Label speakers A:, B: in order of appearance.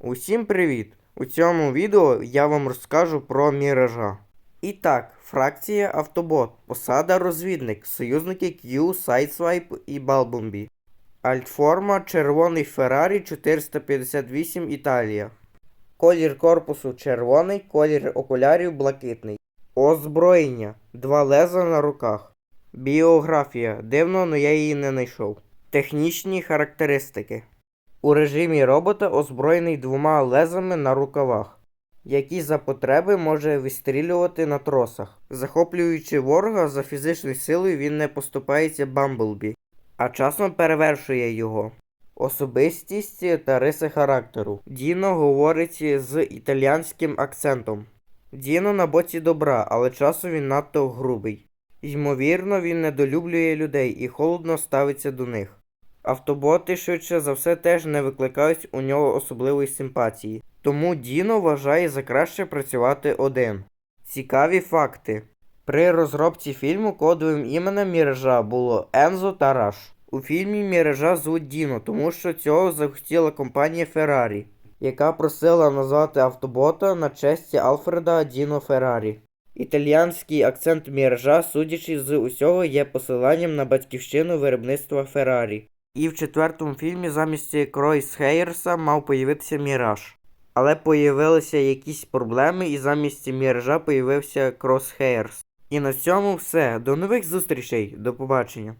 A: Усім привіт! У цьому відео я вам розкажу про міража. І так, фракція Автобот, посада розвідник, союзники Q, Sideswipe і Балбомбі. Альтформа червоний Феррарі 458 Італія. Колір корпусу червоний, колір окулярів блакитний. Озброєння. Два леза на руках. Біографія. Дивно, але я її не знайшов. Технічні характеристики. У режимі робота озброєний двома лезами на рукавах, які за потреби може вистрілювати на тросах. Захоплюючи ворога за фізичною силою, він не поступається Бамблбі, а часом перевершує його. Особистість та риси характеру. Діно говорить з італіянським акцентом. Діно на боці добра, але часом він надто грубий. Ймовірно, він недолюблює людей і холодно ставиться до них. Автоботи швидше за все теж не викликають у нього особливої симпатії, тому Діно вважає за краще працювати один. Цікаві факти. При розробці фільму кодовим іменем Міража було Ензо та Раш. У фільмі Міража звуть Діно, тому що цього захотіла компанія Феррарі, яка просила назвати автобота на честь Алфреда Діно Феррарі. Італіянський акцент Міража, судячи з усього, є посиланням на батьківщину виробництва Феррарі. І в четвертому фільмі замість Кройс Хейерса мав появитися Міраж. Але появилися якісь проблеми, і замість Міража появився Крос Хейерс. І на цьому все. До нових зустрічей. До побачення.